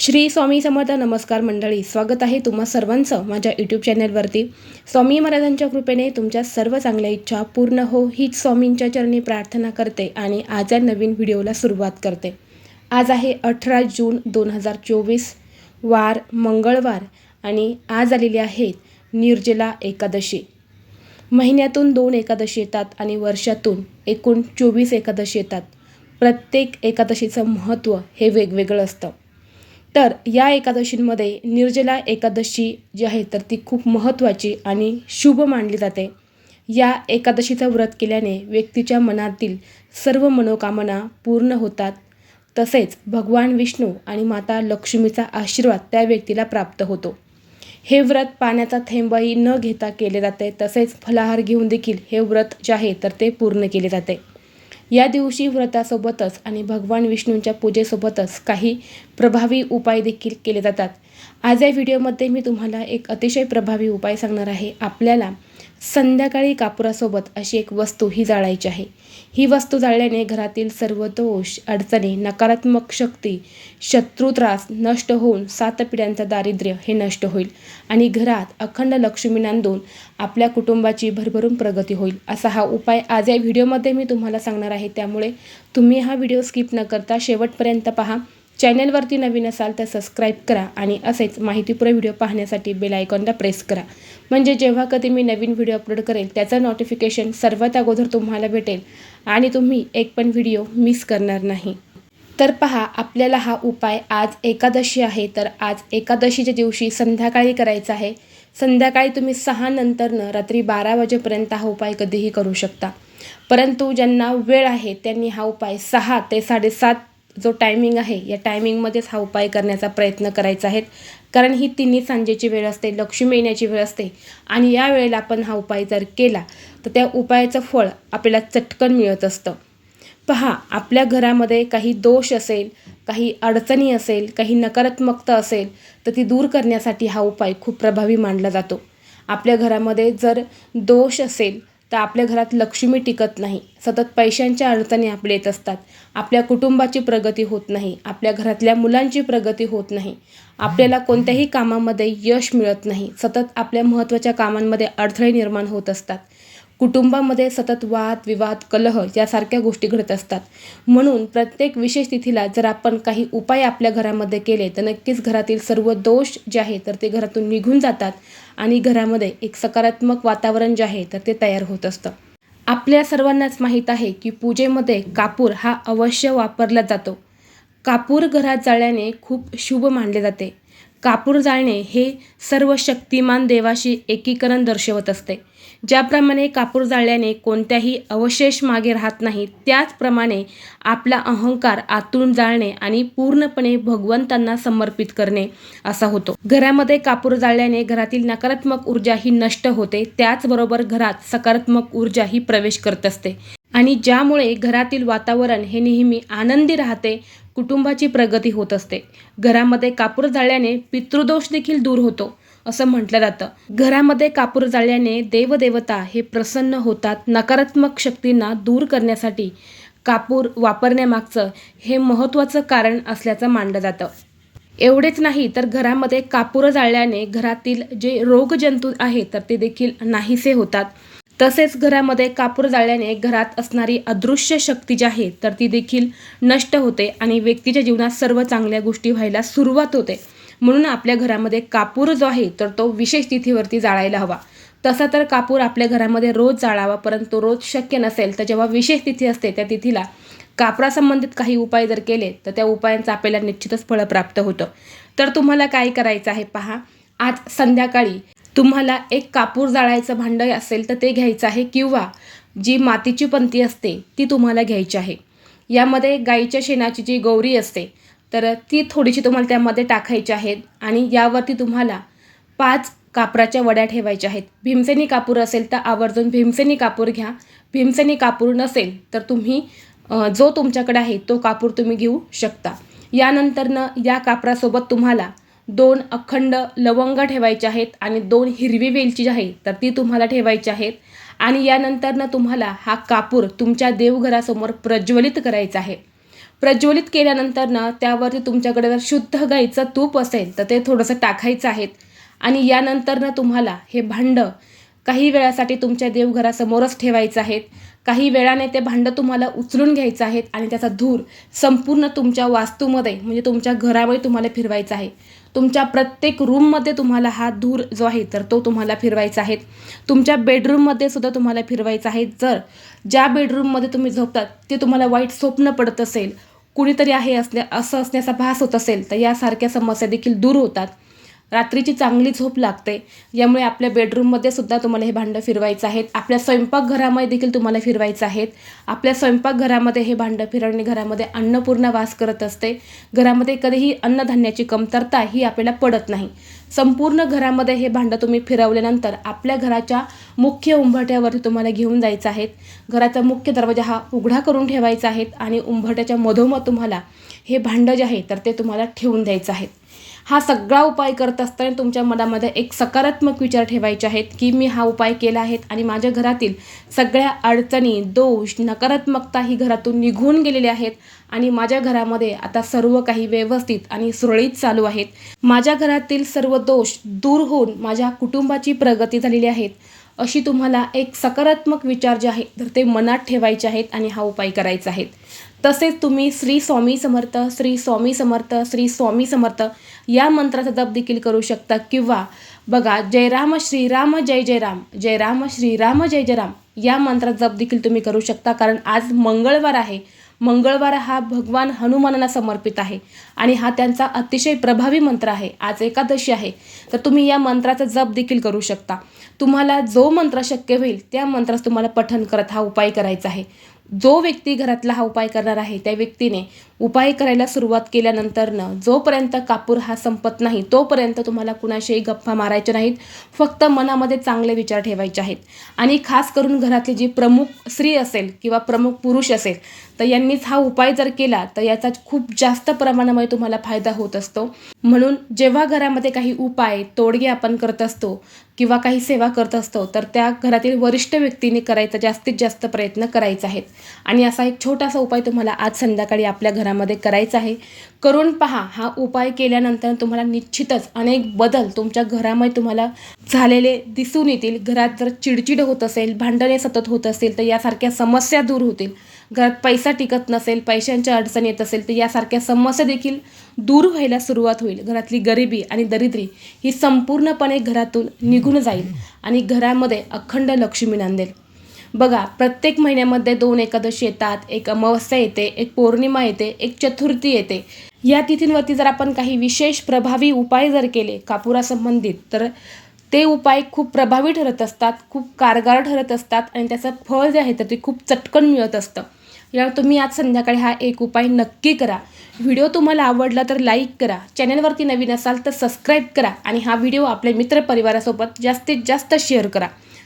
श्री स्वामी समर्थ नमस्कार मंडळी स्वागत आहे तुम्हा सर्वांचं माझ्या यूट्यूब चॅनलवरती स्वामी महाराजांच्या कृपेने तुमच्या सर्व चांगल्या इच्छा पूर्ण हो हीच स्वामींच्या चरणी प्रार्थना करते आणि आज या नवीन व्हिडिओला सुरुवात करते. आज आहे अठरा जून दोन हजार चोवीस वार मंगळवार आणि आज आलेली आहेत निर्जला एकादशी. महिन्यातून दोन एकादशी येतात आणि वर्षातून एकूण चोवीस एकादशी येतात. प्रत्येक एकादशीचं महत्त्व हे वेगवेगळं असतं. तर या एकादशींमध्ये निर्जला एकादशी जी आहे तर ती खूप महत्त्वाची आणि शुभ मानली जाते. या एकादशीचं व्रत केल्याने व्यक्तीच्या मनातील सर्व मनोकामना पूर्ण होतात. तसेच भगवान विष्णू आणि माता लक्ष्मीचा आशीर्वाद त्या व्यक्तीला प्राप्त होतो. हे व्रत पाण्याचा थेंबही न घेता केले जाते. तसेच फलाहार घेऊन देखील हे व्रत जे आहे तर ते पूर्ण केले जाते. या दिवशी व्रतासोबतच आणि भगवान विष्णूंच्या पूजेसोबतच काही प्रभावी उपाय देखील केले जातात. आज या व्हिडिओमध्ये मी तुम्हाला एक अतिशय प्रभावी उपाय सांगणार आहे. आपल्याला संध्याकाळी कापुरासोबत अशी एक वस्तू ही जाळायची आहे. ही वस्तू जाळल्याने घरातील सर्व दोष अडचणी नकारात्मक शक्ती शत्रुत्रास नष्ट होऊन सात पिढ्यांचं दारिद्र्य हे नष्ट होईल आणि घरात अखंड लक्ष्मी नांदून आपल्या कुटुंबाची भरभरून प्रगती होईल असा हा उपाय आज या व्हिडिओमध्ये मी तुम्हाला सांगणार आहे. त्यामुळे तुम्ही हा व्हिडिओ स्किप न करता शेवटपर्यंत पहा. चॅनलवरती नवीन असाल तर सबस्क्राईब करा आणि असेच माहितीपूर्ण व्हिडिओ पाहण्यासाठी बेल आयकॉनला प्रेस करा. म्हणजे जेव्हा कधी मी नवीन व्हिडिओ अपलोड करेल त्याचं नोटिफिकेशन सर्वात अगोदर तुम्हाला भेटेल आणि तुम्ही एक पण व्हिडिओ मिस करणार नाही. तर पहा आपल्याला हा उपाय आज एकादशी आहे. तर आज एकादशीच्या दिवशी संध्याकाळी करायचा आहे. संध्याकाळी तुम्ही सहा नंतरनं रात्री बारा वाजेपर्यंत हा उपाय कधीही करू शकता. परंतु ज्यांना वेळ आहे त्यांनी हा उपाय सहा ते साडेसात जो टायमिंग आहे या टायमिंगमध्येच हा उपाय करण्याचा प्रयत्न करायचा आहे. कारण ही तिन्ही सांजेची वेळ असते लक्ष्मी येण्याची वेळ असते. आणि या वेळेला आपण हा उपाय जर केला तर त्या उपायाचं फळ आपल्याला चटकन मिळत असतं. पहा आपल्या घरामध्ये काही दोष असेल काही अडचणी असेल काही नकारात्मकता असेल तर ती दूर करण्यासाठी हा उपाय खूप प्रभावी मानला जातो. आपल्या घरामध्ये जर दोष असेल तर आपल्या घरात लक्ष्मी टिकत नाही. सतत पैशांच्या अडचणी आपल्या येत असतात. आपल्या कुटुंबाची प्रगती होत नाही. आपल्या घरातल्या मुलांची प्रगती होत नाही. आपल्याला कोणत्याही कामामध्ये यश मिळत नाही. सतत आपल्या महत्त्वाच्या कामांमध्ये अडथळे निर्माण होत असतात. कुटुंबामध्ये सतत वाद विवाद कलह यासारख्या गोष्टी घडत असतात. म्हणून प्रत्येक विशेष तिथीला जर आपण काही उपाय आपल्या घरामध्ये केले तर नक्कीच घरातील सर्व दोष जे आहे तर ते घरातून निघून जातात आणि घरामध्ये एक सकारात्मक वातावरण जे आहे तर ते तयार होत असतं. आपल्या सर्वांनाच माहीत आहे की पूजेमध्ये कापूर हा अवश्य वापरला जातो. कापूर घरात जाळल्याने खूप शुभ मानले जाते. कापूर जाळणे हे सर्व शक्तिमान देवाशी एकीकरण दर्शवत असते. ज्याप्रमाणे कापूर जाळल्याने कोणत्याही अवशेष मागे राहत नाही त्याचप्रमाणे आपला अहंकार आतून जाळणे आणि पूर्णपणे भगवंतांना समर्पित करणे असा होतो. घरामध्ये कापूर जाळल्याने घरातील नकारात्मक ऊर्जा ही नष्ट होते त्याचबरोबर घरात सकारात्मक ऊर्जा ही प्रवेश करत असते. आणि ज्यामुळे घरातील वातावरण हे नेहमी आनंदी राहते कुटुंबाची प्रगती होत असते. घरामध्ये कापूर जाळल्याने पितृदोष देखील दूर होतो. असं म्हटलं जातं. घरामध्ये कापूर जाळल्याने देवदेवता हे प्रसन्न होतात. नकारात्मक शक्तींना दूर करण्यासाठी कापूर वापरण्यामागचं हे महत्त्वाचं कारण असल्याचं मानलं जातं. एवढेच नाही तर घरामध्ये कापूर जाळल्याने घरातील जे रोगजंतू आहेत तर ते देखील नाहीसे होतात. तसेच घरामध्ये कापूर जाळल्याने घरात असणारी अदृश्य शक्ती जी आहे तर ती देखील नष्ट होते आणि व्यक्तीच्या जीवनात सर्व चांगल्या गोष्टी व्हायला सुरुवात होते. म्हणून आपल्या घरामध्ये कापूर जो आहे तर तो विशेष तिथीवरती जाळायला हवा. तसा तर कापूर आपल्या घरामध्ये रोज जाळावा परंतु रोज शक्य नसेल तर जेव्हा विशेष तिथी असते त्या तिथीला कापरासंबंधित काही उपाय जर केले तर त्या उपायांचं आपल्याला निश्चितच फळ प्राप्त होतं. तर तुम्हाला काय करायचं आहे पहा आज संध्याकाळी तुम्हाला एक कापूर जाळायचं भांड असेल तर ते घ्यायचं आहे किंवा जी मातीची पंती असते ती तुम्हाला घ्यायची आहे. यामध्ये गाईच्या शेणाची जी गौरी असते तर ती थोडीशी तुम्हाला त्यामध्ये टाकायची आहेत आणि यावरती तुम्हाला पाच कापराच्या वड्या ठेवायच्या आहेत. भीमसेनी कापूर असेल तर आवर्जून भीमसेनी कापूर घ्या. भीमसेनी कापूर नसेल तर तुम्ही जो तुमच्याकडे आहे तो कापूर तुम्ही घेऊ शकता. यानंतरनं या कापरासोबत तुम्हाला दोन अखंड लवंग ठेवायचे आहेत आणि दोन हिरवी वेलची जी आहे तर ती तुम्हाला ठेवायची आहेत. आणि यानंतरनं तुम्हाला हा कापूर तुमच्या देवघरासमोर प्रज्वलित करायचा आहे. प्रज्वलित केल्यानंतर ना त्यावरती तुमच्याकडे जर शुद्ध गाईचं तूप असेल तर ते थोडंसं टाकायचं आहेत. आणि यानंतर ना तुम्हाला हे भांडं काही वेळासाठी तुमच्या देवघरासमोरच ठेवायचं आहेत. काही वेळाने ते भांडं तुम्हाला उचलून घ्यायचं आहेत आणि त्याचा धूर संपूर्ण तुमच्या वास्तूमध्ये म्हणजे तुमच्या घरामध्ये तुम्हाला फिरवायचा आहे. तुमच्या प्रत्येक रूममध्ये तुम्हाला हा धूर जो आहे तर तो तुम्हाला फिरवायचा आहे. तुमच्या बेडरूममध्ये सुद्धा तुम्हाला फिरवायचा आहे. जर ज्या बेडरूममध्ये तुम्ही झोपतात ते तुम्हाला वाईट स्वप्न पडत असेल कुणीतरी आहे असल्या असं असण्याचा भास होत असेल तर यासारख्या समस्या देखील दूर होतात. रात्रीची चांगली झोप लागते. यामुळे आपल्या बेडरूममध्ये सुद्धा तुम्हाला हे भांडं फिरवायचं आहेत. आपल्या स्वयंपाकघरामध्ये देखील तुम्हाला फिरवायचं आहेत. आपल्या स्वयंपाकघरामध्ये हे भांडं फिरवणे घरामध्ये अन्नपूर्ण वास करत असते. घरामध्ये कधीही अन्नधान्याची कमतरता ही आपल्याला पडत नाही. संपूर्ण घरामध्ये हे भांडं तुम्ही फिरवल्यानंतर आपल्या घराच्या मुख्य उंबरठ्यावरती तुम्हाला घेऊन जायचं आहेत. घराचा मुख्य दरवाजा हा उघडा करून ठेवायचा आहे आणि उंबरठ्याच्या मधोमध तुम्हाला हे भांडं जे आहे तर ते तुम्हाला ठेवून द्यायचं आहे. हा सगळा उपाय करत असताना तुमच्या मनामध्ये एक सकारात्मक विचार ठेवायचे आहेत की मी हा उपाय केला आहेत आणि माझ्या घरातील सगळ्या अडचणी दोष नकारात्मकता ही घरातून निघून गेलेल्या आहेत आणि माझ्या घरामध्ये आता सर्व काही व्यवस्थित आणि सुरळीत चालू आहेत. माझ्या घरातील सर्व दोष दूर होऊन माझ्या कुटुंबाची प्रगती झालेली आहेत. अशी तुम्हाला एक सकारात्मक विचार जे आहे तर ते मनात ठेवायचे आहेत आणि हा उपाय करायचा आहे. तसेच तुम्ही श्री स्वामी समर्थ श्री स्वामी समर्थ श्री स्वामी समर्थ या मंत्राचा जप देखील करू शकता. किंवा बघा जय राम श्रीराम जय जय राम जय राम श्रीराम जय जय राम या मंत्राचा जप देखील तुम्ही करू शकता. कारण आज मंगळवार आहे. मंगळवार हा भगवान हनुमानांना समर्पित आहे आणि हा त्यांचा अतिशय प्रभावी मंत्र आहे. आज एकादशी आहे. तर तुम्ही या मंत्राचा जप देखील करू शकता. तुम्हाला जो मंत्र शक्य होईल त्या मंत्रास तुम्हाला पठन करत हा उपाय करायचा आहे. जो व्यक्ती घरातला हा उपाय करणार आहे त्या व्यक्तीने उपाय करायला सुरुवात केल्यानंतरनं जोपर्यंत कापूर हा संपत नाही तोपर्यंत तुम्हाला कुणाशीही गप्पा मारायच्या नाहीत. फक्त मनामध्ये चांगले विचार ठेवायचे आहेत. आणि खास करून घरातली जी प्रमुख स्त्री असेल किंवा प्रमुख पुरुष असेल तर यांनीच हा उपाय जर केला तर याचा खूप जास्त प्रमाणामध्ये तुम्हाला फायदा होत असतो. म्हणून जेव्हा घरामध्ये काही उपाय तोडगे आपण करत असतो किंवा काही सेवा करत असतो तर त्या घरातील वरिष्ठ व्यक्तीने करायचा जास्तीत जास्त प्रयत्न करायचा आहेत आणि असा एक छोटासा उपाय तुम्हाला आज संध्याकाळी आपल्या घरामध्ये करायचा आहे. करून पहा हा उपाय केल्यानंतर तुम्हाला निश्चितच अनेक बदल तुमच्या घरामध्ये तुम्हाला झालेले दिसून येतील. घरात जर चिडचिड होत असेल भांडणे सतत होत असेल तर यासारख्या समस्या दूर होतील. घरात पैसा टिकत नसेल पैशांच्या अडचण येत असेल तर यासारख्या समस्या देखील दूर व्हायला सुरुवात होईल. घरातली गरिबी आणि दरिद्री ही संपूर्णपणे घरातून निघून जाईल आणि घरामध्ये अखंड लक्ष्मी नांदेल. बघा प्रत्येक महिन्यामध्ये दोन एकादशी येतात एक अमावस्या येते एक पौर्णिमा येते एक चतुर्थी येते. या तिथींवरती जर आपण काही विशेष प्रभावी उपाय जर केले कापुरासंबंधित तर ते उपाय खूप प्रभावी ठरत असतात खूप कारगर ठरत असतात आणि त्याचं फळ जे आहे तर ते खूप चटकन मिळत असतं. यावर तुम्ही आज संध्याकाळी हा एक उपाय नक्की करा. व्हिडिओ तुम्हाला आवडला तर लाईक करा चॅनलवरती नवीन असाल तर सबस्क्राईब करा आणि हा व्हिडिओ आपल्या मित्रपरिवारासोबत जास्तीत जास्त शेअर करा.